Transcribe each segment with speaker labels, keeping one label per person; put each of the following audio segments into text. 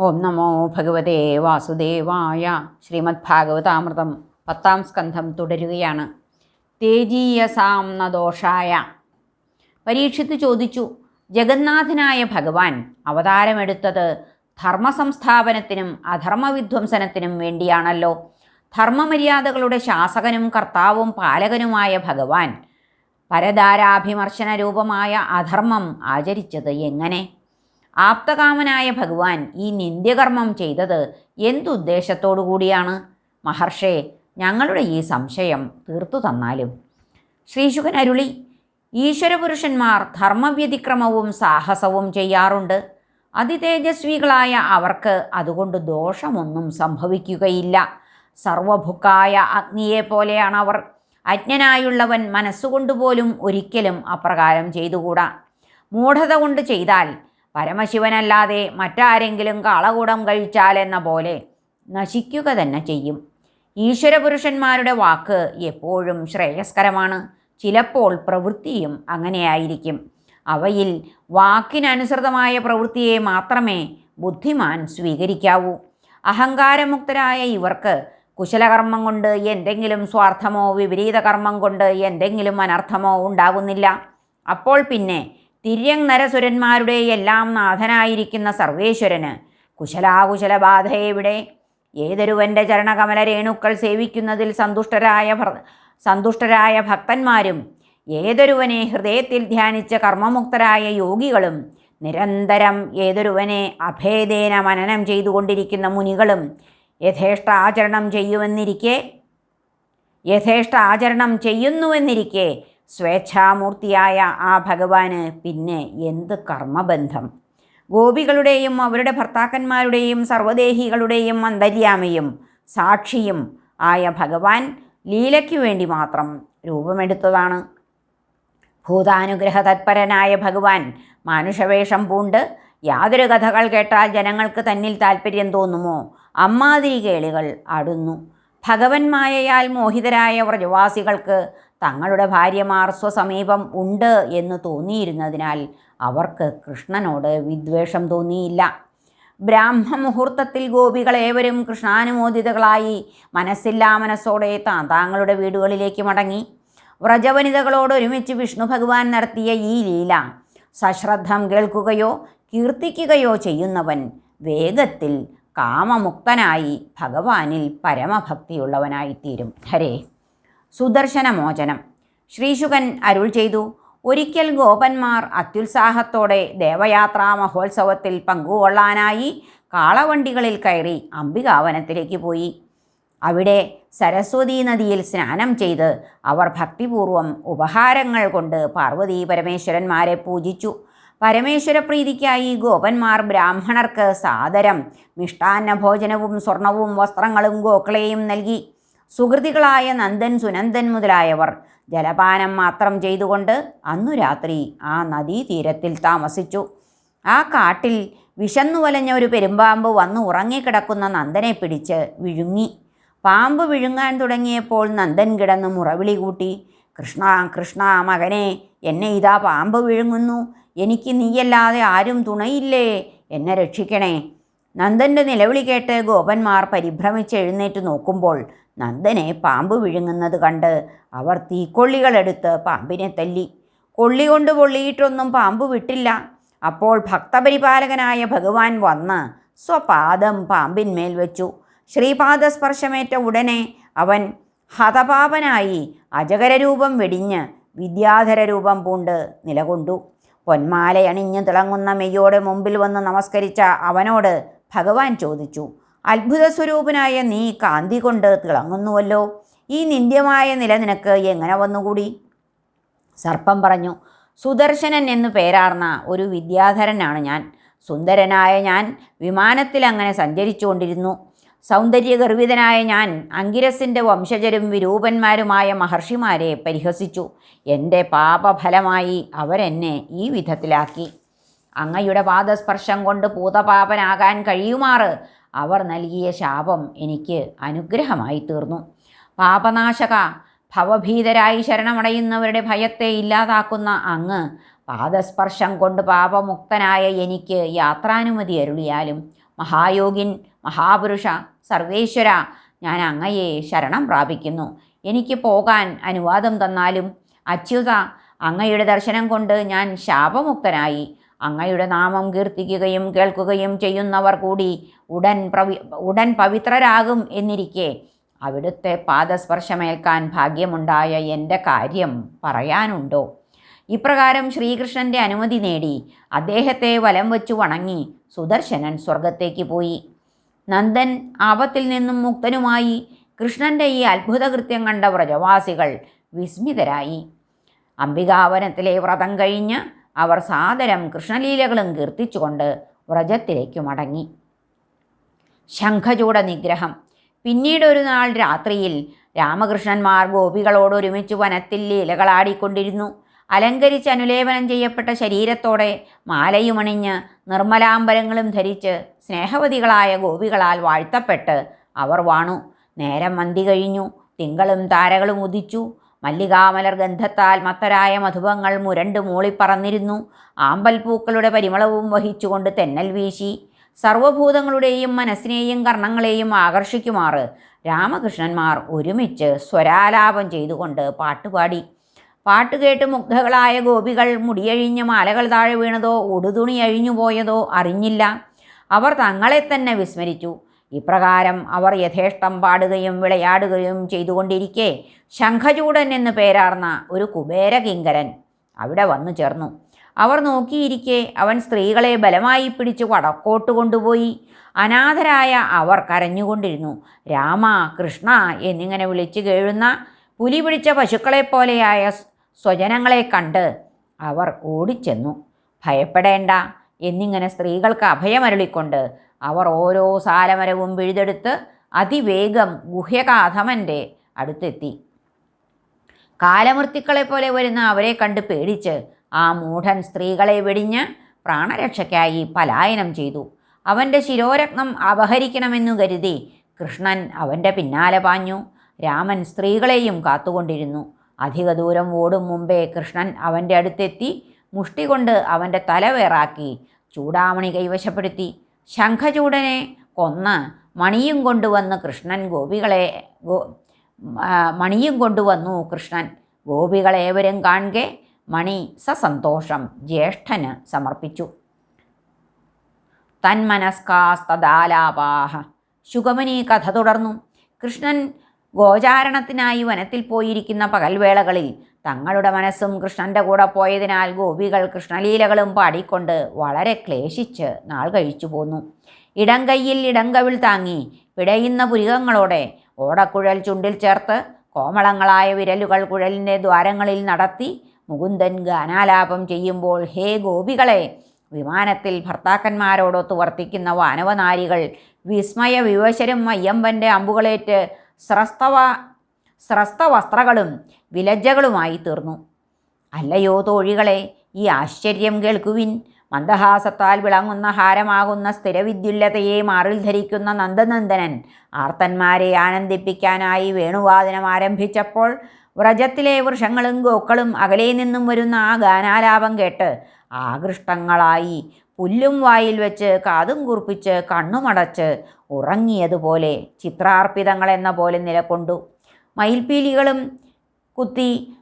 Speaker 1: ഓം നമോ ഭഗവതേ വാസുദേവായ ശ്രീമദ് ഭാഗവതാമൃതം പത്താം സ്കന്ധം തുടരുകയാണ്. തേജീയസാംന ദോഷായ. പരീക്ഷിത്ത് ചോദിച്ചു ജഗന്നാഥനായ ഭഗവാൻ അവതാരമെടുത്തത് ധർമ്മസംസ്ഥാപനത്തിനും അധർമ്മവിധ്വംസനത്തിനും വേണ്ടിയാണല്ലോ. ധർമ്മമര്യാദകളുടെ ശാസകനും കർത്താവും പാലകനുമായ ഭഗവാൻ പരദാരാഭിമർശന രൂപമായ അധർമ്മം ആചരിച്ചത് എങ്ങനെ? ആപ്തകാമനായ ഭഗവാൻ ഈ നിന്ദ്യകർമ്മം ചെയ്തത് എന്തുദ്ദേശത്തോടു കൂടിയാണ്? മഹർഷേ ഞങ്ങളുടെ ഈ സംശയം തീർത്തു തന്നാലും. ശ്രീശുഖൻ അരുളി ഈശ്വരപുരുഷന്മാർ ധർമ്മവ്യതിക്രമവും സാഹസവും ചെയ്യാറുണ്ട്. അതിതേജസ്വികളായ അവർക്ക് അതുകൊണ്ട് ദോഷമൊന്നും സംഭവിക്കുകയില്ല. സർവഭുക്കായ അഗ്നിയെ പോലെയാണ് അവർ അജ്ഞനായുള്ളവൻ മനസ്സുകൊണ്ടുപോലും ഒരിക്കലും അപ്രകാരം ചെയ്തുകൂടാ. മൂഢത കൊണ്ട് ചെയ്താൽ പരമശിവനല്ലാതെ മറ്റാരെങ്കിലും കാളകൂടം കഴിച്ചാലെന്ന പോലെ നശിക്കുക തന്നെ ചെയ്യും. ഈശ്വരപുരുഷന്മാരുടെ വാക്ക് എപ്പോഴും ശ്രേയസ്കരമാണ്. ചിലപ്പോൾ പ്രവൃത്തിയും അങ്ങനെയായിരിക്കും. അവയിൽ വാക്കിനനുസൃതമായ പ്രവൃത്തിയെ മാത്രമേ ബുദ്ധിമാൻ സ്വീകരിക്കാവൂ. അഹങ്കാരമുക്തരായ ഇവർക്ക് കുശലകർമ്മം കൊണ്ട് എന്തെങ്കിലും സ്വാർത്ഥമോ വിപരീത കർമ്മം കൊണ്ട് എന്തെങ്കിലും അനർത്ഥമോ ഉണ്ടാകുന്നില്ല അപ്പോൾ പിന്നെ തിര്യങ് നരസുരന്മാരുടെ എല്ലാം നാഥനായിരിക്കുന്ന സർവേശ്വരന് കുശലാകുശല ബാധ എവിടെ ഏതൊരുവന്റെ ചരണകമല രേണുക്കൾ സേവിക്കുന്നതിൽ സന്തുഷ്ടരായ സന്തുഷ്ടരായ ഭക്തന്മാരും ഏതൊരുവനെ ഹൃദയത്തിൽ ധ്യാനിച്ച കർമ്മമുക്തരായ യോഗികളും നിരന്തരം ഏതൊരുവനെ അഭേദേന മനനം ചെയ്തുകൊണ്ടിരിക്കുന്ന മുനികളും യഥേഷ്ട ആചരണം ചെയ്യുമെന്നിരിക്കെ? യഥേഷ്ട ആചരണം ചെയ്യുന്നുവെന്നിരിക്കെ? സ്വേച്ഛാമൂർത്തിയായ ആ ഭഗവാന് പിന്നെ എന്ത് കർമ്മബന്ധം? ഗോപികളുടെയും അവരുടെ ഭർത്താക്കന്മാരുടെയും സർവദേഹികളുടെയും അന്തര്യാമയും സാക്ഷിയും ആയ ഭഗവാൻ ലീലയ്ക്കു വേണ്ടി മാത്രം രൂപമെടുത്തതാണ്. ഭൂതാനുഗ്രഹ തത്പരനായ ഭഗവാൻ മാനുഷവേഷം പൂണ്ട് യാതൊരു കഥകൾ കേട്ടാൽ ജനങ്ങൾക്ക് തന്നിൽ താല്പര്യം തോന്നുമോ? അമ്മാതിരി കേളികൾ അടുന്നു ഭഗവന്മായയാൽ മോഹിതരായ വ്രജവാസികൾക്ക് തങ്ങളുടെ ഭാര്യമാർ സ്വസമീപം ഉണ്ട് എന്ന് തോന്നിയിരുന്നതിനാൽ അവർക്ക് കൃഷ്ണനോട് വിദ്വേഷം തോന്നിയില്ല. ബ്രാഹ്മമുഹൂർത്തത്തിൽ ഗോപികളേവരും കൃഷ്ണാനുമോദിതകളായി മനസ്സില്ലാ മനസ്സോടെ താങ്കളുടെ വീടുകളിലേക്ക് മടങ്ങി. വ്രജവനിതകളോട് ഒരുമിച്ച് വിഷ്ണു ഭഗവാൻ നടത്തിയ ഈ ലീല സശ്രദ്ധം കേൾക്കുകയോ കീർത്തിക്കുകയോ ചെയ്യുന്നവൻ വേഗത്തിൽ കാമമുക്തനായി ഭഗവാനിൽ പരമഭക്തിയുള്ളവനായിത്തീരും. ഹരേ. സുദർശനമോചനം. ശ്രീശുകൻ അരുൾ ചെയ്തു ഒരിക്കൽ ഗോപന്മാർ അത്യുത്സാഹത്തോടെ ദേവയാത്രാ മഹോത്സവത്തിൽ പങ്കുകൊള്ളാനായി കാളവണ്ടികളിൽ കയറി അംബികാവനത്തിലേക്ക് പോയി. അവിടെ സരസ്വതീ നദിയിൽ സ്നാനം ചെയ്ത് അവർ ഭക്തിപൂർവം ഉപഹാരങ്ങൾ കൊണ്ട് പാർവതി പരമേശ്വരന്മാരെ പൂജിച്ചു. പരമേശ്വരപ്രീതിക്കായി ഗോപന്മാർ ബ്രാഹ്മണർക്ക് സാദരം മിഷ്ടാന്ന ഭോജനവും സ്വർണവും വസ്ത്രങ്ങളും ഗോക്കളെയും നൽകി. സുഹൃതികളായ നന്ദൻ സുനന്ദൻ മുതലായവർ. ജലപാനം മാത്രം ചെയ്തുകൊണ്ട് അന്നു രാത്രി ആ നദീതീരത്തിൽ താമസിച്ചു. ആ കാട്ടിൽ വിശന്നു വലഞ്ഞ ഒരു പെരുമ്പാമ്പ് വന്ന് ഉറങ്ങിക്കിടക്കുന്ന നന്ദനെ പിടിച്ച് വിഴുങ്ങി. പാമ്പ് വിഴുങ്ങാൻ തുടങ്ങിയപ്പോൾ നന്ദൻ കിടന്ന് മുറവിളി കൂട്ടി കൃഷ്ണ കൃഷ്ണ മകനെ എന്നെ ഇതാ പാമ്പ് വിഴുങ്ങുന്നു. എനിക്ക് നീയല്ലാതെ ആരും തുണയില്ലേ? എന്നെ രക്ഷിക്കണേ. നന്ദന്റെ നിലവിളി കേട്ട് ഗോപന്മാർ പരിഭ്രമിച്ച് എഴുന്നേറ്റ് നോക്കുമ്പോൾ നന്ദനെ പാമ്പ് വിഴുങ്ങുന്നത് കണ്ട് അവർ തീക്കൊള്ളികളെടുത്ത് പാമ്പിനെ തല്ലി. കൊള്ളി കൊണ്ട് പൊള്ളിയിട്ടൊന്നും പാമ്പ് വിട്ടില്ല. അപ്പോൾ ഭക്തപരിപാലകനായ ഭഗവാൻ വന്ന് സ്വപാദം പാമ്പിന്മേൽ വെച്ചു. ശ്രീപാദസ്പർശമേറ്റ ഉടനെ അവൻ ഹതപാപനായി അജകരരൂപം വെടിഞ്ഞ് വിദ്യാധര രൂപം പൂണ്ട് നിലകൊണ്ടു. പൊന്മാലയണിഞ്ഞ് തിളങ്ങുന്ന മെയ്യോടെ മുമ്പിൽ വന്ന് നമസ്കരിച്ച അവനോട് ഭഗവാൻ ചോദിച്ചു അത്ഭുത സ്വരൂപനായ നീ കാന്തി കൊണ്ട് തിളങ്ങുന്നുവല്ലോ. ഈ നിന്ദ്യമായ നില നിനക്ക് എങ്ങനെ വന്നുകൂടി? സർപ്പം പറഞ്ഞു സുദർശനൻ എന്നു പേരാർന്ന ഒരു വിദ്യാധരനാണ് ഞാൻ. സുന്ദരനായ ഞാൻ വിമാനത്തിൽ അങ്ങനെ സഞ്ചരിച്ചുകൊണ്ടിരുന്നു. സൗന്ദര്യഗർഭിതനായ ഞാൻ അങ്കിരസിന്റെ വംശജരും വിരൂപന്മാരുമായ മഹർഷിമാരെ പരിഹസിച്ചു. എന്റെ പാപഫലമായി അവരെന്നെ ഈ വിധത്തിലാക്കി. അങ്ങയുടെ പാദസ്പർശം കൊണ്ട് പൂതപാപനാകാൻ കഴിയുമാറ്? അവർ നൽകിയ ശാപം എനിക്ക് അനുഗ്രഹമായി തീർന്നു. പാപനാശക ഭവഭീതരായി ശരണമടയുന്നവരുടെ ഭയത്തെ ഇല്ലാതാക്കുന്ന അങ്ങ് പാദസ്പർശം കൊണ്ട് പാപമുക്തനായ എനിക്ക് യാത്രാനുമതി അരുളിയാലും മഹായോഗിൻ മഹാപുരുഷ സർവേശ്വര ഞാൻ അങ്ങയെ ശരണം പ്രാപിക്കുന്നു. എനിക്ക് പോകാൻ അനുവാദം തന്നാലും അച്യുത അങ്ങയുടെ ദർശനം കൊണ്ട് ഞാൻ ശാപമുക്തനായി അങ്ങയുടെ നാമം കീർത്തിക്കുകയും കേൾക്കുകയും ചെയ്യുന്നവർ കൂടി ഉടൻ പ്രവി ഉടൻ പവിത്രരാകും എന്നിരിക്കെ. അവിടുത്തെ പാദസ്പർശമേൽക്കാൻ ഭാഗ്യമുണ്ടായ എന്റെ കാര്യം പറയാനുണ്ടോ? ഇപ്രകാരം ശ്രീകൃഷ്ണന്റെ അനുമതി നേടി. അദ്ദേഹത്തെ വലം വച്ചു വണങ്ങി. സുദർശനൻ സ്വർഗത്തേക്ക് പോയി. നന്ദൻ ആപത്തിൽ നിന്നും മുക്തനുമായി. കൃഷ്ണന്റെ ഈ അത്ഭുതകൃത്യം കണ്ട വ്രജവാസികൾ വിസ്മിതരായി. അംബികാവനത്തിലെ വ്രതം കഴിഞ്ഞ് അവർ സാദരം കൃഷ്ണലീലകളും കീർത്തിച്ചുകൊണ്ട് വ്രജത്തിലേക്ക് മടങ്ങി. ശംഖചൂട നിഗ്രഹം. പിന്നീട് ഒരു നാൾ രാത്രിയിൽ രാമകൃഷ്ണന്മാർ ഗോപികളോടൊരുമിച്ച് വനത്തിൽ ലീലകളാടിക്കൊണ്ടിരുന്നു. അലങ്കരിച്ച് അനുലേപനം ചെയ്യപ്പെട്ട ശരീരത്തോടെ മാലയുമണിഞ്ഞ് നിർമ്മലാംബരങ്ങളും ധരിച്ച് സ്നേഹവതികളായ ഗോപികളാൽ വാഴ്ത്തപ്പെട്ട് അവർ വാണു. നേരം മന്തി കഴിഞ്ഞു. തിങ്കളും താരകളും ഉദിച്ചു. മല്ലികാമലർ ഗന്ധത്താൽ മത്തരായ മധുപങ്ങൾ മുരണ്ട് മൂളിപ്പറന്നിരുന്നു. ആമ്പൽപ്പൂക്കളുടെ പരിമളവും വഹിച്ചുകൊണ്ട് തെന്നൽ വീശി. സർവഭൂതങ്ങളുടെയും മനസ്സിനെയും കർണങ്ങളെയും ആകർഷിക്കുമാറ് രാമകൃഷ്ണന്മാർ ഒരുമിച്ച് സ്വരാലാപം ചെയ്തുകൊണ്ട് പാട്ടുപാടി. പാട്ടുകേട്ട് മുഗ്ധകളായ ഗോപികൾ മുടിയഴിഞ്ഞ് മാലകൾ താഴെ വീണതോ ഉടുതുണി അഴിഞ്ഞു പോയതോ അറിഞ്ഞില്ല. അവർ തങ്ങളെ തന്നെ വിസ്മരിച്ചു. ഇപ്രകാരം അവർ യഥേഷ്ടം പാടുകയും വിളയാടുകയും ചെയ്തുകൊണ്ടിരിക്കെ ശംഖചൂടൻ എന്ന് പേരാർന്ന ഒരു കുബേരകിങ്കരൻ അവിടെ വന്നു ചേർന്നു. അവർ നോക്കിയിരിക്കെ അവൻ സ്ത്രീകളെ ബലമായി പിടിച്ചു വടക്കോട്ട് കൊണ്ടുപോയി. അനാഥരായ അവർ കരഞ്ഞുകൊണ്ടിരുന്നു. രാമ കൃഷ്ണ എന്നിങ്ങനെ വിളിച്ചു കേഴുന്ന പുലി പിടിച്ച പശുക്കളെപ്പോലെയായ സ്വജനങ്ങളെ കണ്ട് അവർ ഓടിച്ചെന്നു. ഭയപ്പെടേണ്ട എന്നിങ്ങനെ സ്ത്രീകൾക്ക് അഭയമരുളിക്കൊണ്ട് അവർ ഓരോ സാലമരവും പിഴുതെടുത്ത് അതിവേഗം ഗുഹ്യകാധമന്റെ അടുത്തെത്തി. കാലമൃത്തിക്കളെ പോലെ വരുന്ന അവരെ കണ്ട് പേടിച്ച് ആ മൂഢൻ സ്ത്രീകളെ വെടിഞ്ഞ് പ്രാണരക്ഷയ്ക്കായി പലായനം ചെയ്തു. അവന്റെ ശിരോരത്നം അപഹരിക്കണമെന്നു കരുതി കൃഷ്ണൻ അവന്റെ പിന്നാലെ പാഞ്ഞു. രാമൻ സ്ത്രീകളെയും കാത്തുകൊണ്ടിരുന്നു. അധിക ദൂരം ഓടും മുമ്പേ കൃഷ്ണൻ അവന്റെ അടുത്തെത്തി മുഷ്ടി കൊണ്ട് അവന്റെ തലവേറാക്കി ചൂടാമണി കൈവശപ്പെടുത്തി. ശംഖചൂടനെ കൊന്ന് മണിയും കൊണ്ടുവന്ന് കൃഷ്ണൻ ഗോപികളെ ഗോ മണിയും കൊണ്ടുവന്നു കൃഷ്ണൻ. ഗോപികളേവരും കാണെ മണി സസന്തോഷം ജ്യേഷ്ഠന് സമർപ്പിച്ചു. തന്മനസ്കാസ്തദാലാപാഹ. ശുഗമനി കഥ തുടർന്നു. കൃഷ്ണൻ ഗോചാരണത്തിനായി വനത്തിൽ പോയിരിക്കുന്ന പകൽവേളകളിൽ തങ്ങളുടെ മനസ്സും കൃഷ്ണന്റെ കൂടെ പോയതിനാൽ ഗോപികൾ കൃഷ്ണലീലകളും പാടിക്കൊണ്ട് വളരെ ക്ലേശിച്ച് നാൾ കഴിച്ചു പോന്നു. ഇടം കൈയിൽ ഇടങ്കവിൾ താങ്ങി പിടയുന്ന പുരികങ്ങളോടെ ഓടക്കുഴൽ ചുണ്ടിൽ ചേർത്ത് കോമളങ്ങളായ വിരലുകൾ കുഴലിന്റെ ദ്വാരങ്ങളിൽ നടത്തി മുകുന്ദൻ ഗാനാലാപം ചെയ്യുമ്പോൾ ഹേ ഗോപികളെ വിമാനത്തിൽ ഭർത്താക്കന്മാരോടൊത്ത് വർത്തിക്കുന്ന വാനവനാരികൾ വിസ്മയ വിവശരും അയ്യമ്പന്റെ അമ്പുകളേറ്റ് സ്രസ്തവ സ്രസ്തവസ്ത്രകളും വിലജ്ജകളുമായി തീർന്നു. അല്ലയോ തോഴികളെ ഈ ആശ്ചര്യം കേൾക്കുവിൻ. മന്ദഹാസത്താൽ വിളങ്ങുന്ന ഹാരമാകുന്ന സ്ഥിരവിദ്യുല്ലതയെ മാറിൽ ധരിക്കുന്ന നന്ദനന്ദനൻ ആർത്തന്മാരെ ആനന്ദിപ്പിക്കാനായി വേണുവാദനം ആരംഭിച്ചപ്പോൾ വ്രജത്തിലെ വൃഷങ്ങളും ഗോക്കളും അകലെ നിന്നും വരുന്ന ആ ഗാനാലാപം കേട്ട് ആകൃഷ്ടങ്ങളായി പുല്ലും വായിൽ വെച്ച് കാതും കുറിപ്പിച്ച് കണ്ണുമടച്ച് ഉറങ്ങിയതുപോലെ ചിത്രാർപ്പിതങ്ങൾ എന്ന പോലെ നിലകൊണ്ടു. മയിൽപ്പീലികളും കുത്തി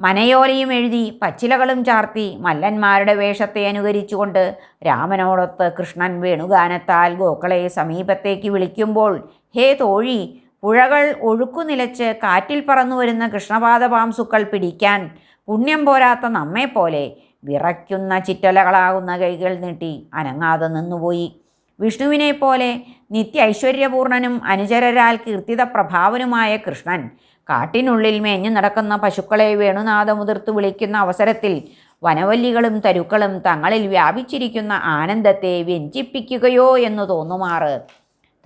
Speaker 1: മനയോലയും എഴുതി പച്ചിലകളും ചാർത്തി മല്ലന്മാരുടെ വേഷത്തെ അനുകരിച്ചുകൊണ്ട് രാമനോടൊത്ത് കൃഷ്ണൻ വേണുഗാനത്താൽ ഗോക്കളെ സമീപത്തേക്ക് വിളിക്കുമ്പോൾ ഹേ തോഴി പുഴകൾ ഒഴുക്കു നിലച്ച് കാറ്റിൽ പറന്നു വരുന്ന കൃഷ്ണപാദപാംസുക്കൾ പിടിക്കാൻ പുണ്യം പോരാത്ത നമ്മെപ്പോലെ വിറയ്ക്കുന്ന ചിറ്റലകളാകുന്ന കൈകൾ നീട്ടി അനങ്ങാതെ നിന്നുപോയി. വിഷ്ണുവിനെ പോലെ നിത്യ ഐശ്വര്യപൂർണനും അനുചരരാൽ കീർത്തിത പ്രഭാവനുമായ കൃഷ്ണൻ കാട്ടിനുള്ളിൽ മേഞ്ഞു നടക്കുന്ന പശുക്കളെ വേണുനാഥമുതിർത്ത് വിളിക്കുന്ന അവസരത്തിൽ വനവല്ലികളും തരുക്കളും തങ്ങളിൽ വ്യാപിച്ചിരിക്കുന്ന ആനന്ദത്തെ വ്യഞ്ചിപ്പിക്കുകയോ എന്ന് തോന്നുമാറ്.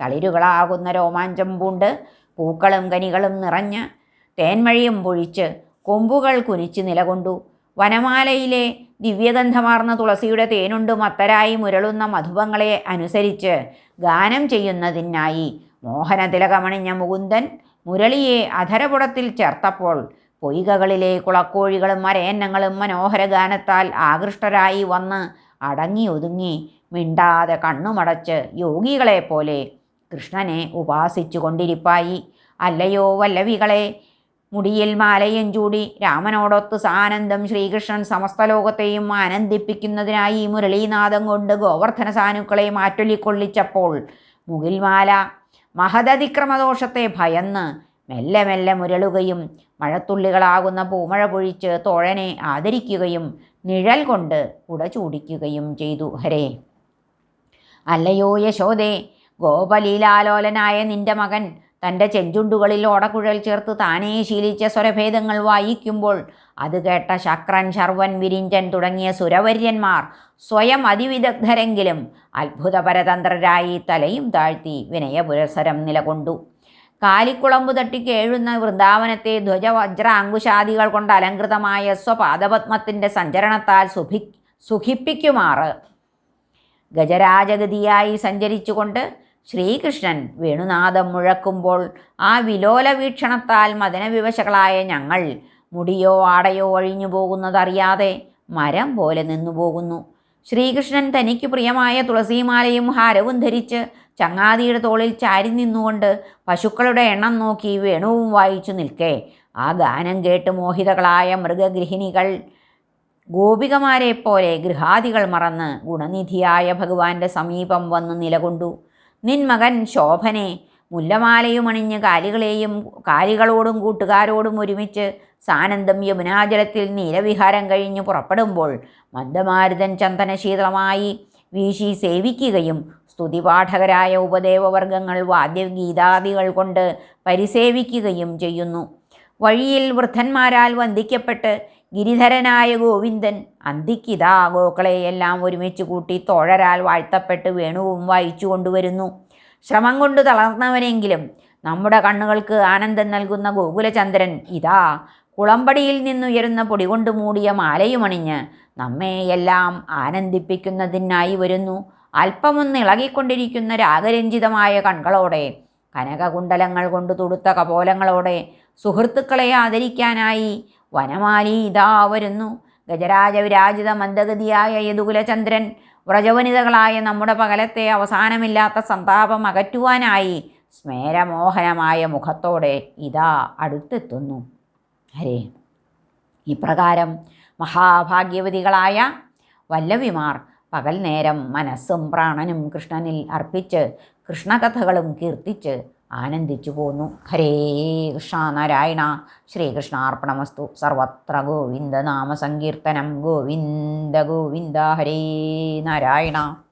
Speaker 1: തളിരുകളാകുന്ന രോമാഞ്ചം പൂണ്ട് പൂക്കളും കനികളും നിറഞ്ഞ് തേന്മഴിയും പൊഴിച്ച് കൊമ്പുകൾ കുനിച്ച് നിലകൊണ്ടു വനമാലയിലെ ദിവ്യഗന്ധമാർന്ന തുളസിയുടെ തേനുണ്ട് മത്തരായി മുരളുന്ന മധുപങ്ങളെ അനുസരിച്ച് ഗാനം ചെയ്യുന്നതിനായി മോഹനതിലകമണിഞ്ഞ മുകുന്ദൻ മുരളിയെ അധരപുടത്തിൽ ചേർത്തപ്പോൾ പൊയ്കകളിലെ കുളക്കോഴികളും മരയന്നങ്ങളും മനോഹര ഗാനത്താൽ ആകൃഷ്ടരായി വന്ന് അടങ്ങി ഒതുങ്ങി മിണ്ടാതെ കണ്ണുമടച്ച് യോഗികളെപ്പോലെ കൃഷ്ണനെ ഉപാസിച്ചു കൊണ്ടിരിപ്പായി അല്ലയോ വല്ലവികളെ മുടിയിൽ മാലയും ചൂടി രാമനോടൊത്ത് സാനന്ദം ശ്രീകൃഷ്ണൻ സമസ്ത ലോകത്തെയും ആനന്ദിപ്പിക്കുന്നതിനായി മുരളീനാഥം കൊണ്ട് ഗോവർദ്ധന സാനുക്കളെ മാറ്റൊലിക്കൊള്ളിച്ചപ്പോൾ മുകിൽമാല മഹതതിക്രമദോഷത്തെ ഭയന്ന് മെല്ലെ മെല്ലെ മുരളുകയും മഴത്തുള്ളികളാകുന്ന പൂമഴ പൊഴിച്ച് തോഴനെ ആദരിക്കുകയും നിഴൽ കൊണ്ട് കുട ചൂടിക്കുകയും ചെയ്തു. ഹരേ. അല്ലയോ യശോദേ ഗോപലീലാലോലനായ നിന്റെ മകൻ തന്റെ ചെഞ്ചുണ്ടുകളിൽ ഓടക്കുഴൽ ചേർത്ത് താനേ ശീലിച്ച സ്വരഭേദങ്ങൾ വായിക്കുമ്പോൾ അത് കേട്ട ശക്രൻ ശർവൻ വിരിഞ്ചൻ തുടങ്ങിയ സുരവര്യന്മാർ സ്വയം അതിവിദഗ്ധരെങ്കിലും അത്ഭുതപരതന്ത്രരായി തലയും താഴ്ത്തി വിനയപുരസരം നിലകൊണ്ടു. കാലിക്കുളമ്പ് തട്ടി കേഴുന്ന വൃന്ദാവനത്തെ ധ്വജവജ്ര അങ്കുശാദികൾ കൊണ്ട് അലങ്കൃതമായ സ്വപാദപത്മത്തിന്റെ സഞ്ചരണത്താൽ സുഭി സുഖിപ്പിക്കുമാറ്. ഗജരാജഗതിയായി സഞ്ചരിച്ചുകൊണ്ട് ശ്രീകൃഷ്ണൻ വേണുനാഥം മുഴക്കുമ്പോൾ ആ വിലോല വീക്ഷണത്താൽ മദനവിവശകളായ ഞങ്ങൾ മുടിയോ ആടയോ ഒഴിഞ്ഞു പോകുന്നതറിയാതെ മരം പോലെ നിന്നു പോകുന്നു. ശ്രീകൃഷ്ണൻ തനിക്ക് പ്രിയമായ തുളസിമാലയും ഹാരവും ധരിച്ച് ചങ്ങാതിയുടെ തോളിൽ ചാരി നിന്നുകൊണ്ട് പശുക്കളുടെ എണ്ണം നോക്കി വേണുവും വായിച്ചു നിൽക്കെ. ആ ഗാനം കേട്ട് മോഹിതകളായ മൃഗഗൃഹിണികൾ ഗോപികമാരെ പോലെ ഗൃഹാദികൾ മറന്ന് ഗുണനിധിയായ ഭഗവാന്റെ സമീപം വന്ന് നിലകൊണ്ടു. നിൻ മകൻ ശോഭനെ മുല്ലമാലയും അണിഞ്ഞ് കാലികളെയും കാലികളോടും കൂട്ടുകാരോടും ഒരുമിച്ച് സാനന്ദം യമുനാജലത്തിൽ നീലവിഹാരം കഴിഞ്ഞ് പുറപ്പെടുമ്പോൾ മന്ദമാരുതൻ ചന്ദനശീതളമായി വീശി സേവിക്കുകയും സ്തുതിപാഠകരായ ഉപദേവവർഗങ്ങൾ വാദ്യഗീതാദികൾ കൊണ്ട് പരിസേവിക്കുകയും ചെയ്യുന്നു. വഴിയിൽ വൃദ്ധന്മാരാൽ വന്ദിക്കപ്പെട്ട് ഗിരിധരനായ ഗോവിന്ദൻ അന്തിക്കിതാ ഗോക്കളെയെല്ലാം ഒരുമിച്ച് കൂട്ടി തോഴരാൽ വാഴ്ത്തപ്പെട്ട് വേണുവും വായിച്ചു കൊണ്ടുവരുന്നു. ശ്രമം കൊണ്ട് തളർന്നവനെങ്കിലും നമ്മുടെ കണ്ണുകൾക്ക് ആനന്ദം നൽകുന്ന ഗോകുലചന്ദ്രൻ ഇതാ കുളമ്പടിയിൽ നിന്നുയരുന്ന പൊടി കൊണ്ട് മൂടിയ മാലയുമണിഞ്ഞ് നമ്മെയെല്ലാം ആനന്ദിപ്പിക്കുന്നതിനായി വരുന്നു. അല്പമൊന്ന് ഇളകിക്കൊണ്ടിരിക്കുന്ന രാഗരഞ്ജിതമായ കൺകളോടെ കനകകുണ്ടലങ്ങൾ കൊണ്ട് തുടുത്ത കപോലങ്ങളോടെ സുഹൃത്തുക്കളെ ആദരിക്കാനായി വനമാലി ഇതാ വരുന്നു. ഗജരാജ വിരാജിത മന്ദഗതിയായ യദുകുലചന്ദ്രൻ വ്രജവനിതകളായ നമ്മുടെ പകലത്തെ അവസാനമില്ലാത്ത സന്താപം അകറ്റുവാനായി സ്മേരമോഹനമായ മുഖത്തോടെ ഇതാ അടുത്തെത്തുന്നു. ഹരേ. ഇപ്രകാരം മഹാഭാഗ്യവതികളായ വല്ലവിമാർ പകൽ നേരം മനസ്സും പ്രാണനും കൃഷ്ണനിൽ അർപ്പിച്ച് കൃഷ്ണകഥകളും കീർത്തിച്ച് ആനന്ദിച്ചു പോന്നു. ഹരേ കൃഷ്ണ നാരായണ. ശ്രീകൃഷ്ണാർപ്പണമസ്തു. സർവത്ര ഗോവിന്ദ നാമ സങ്കീർത്തനം ഗോവിന്ദ ഗോവിന്ദ ഹരേ നാരായണ.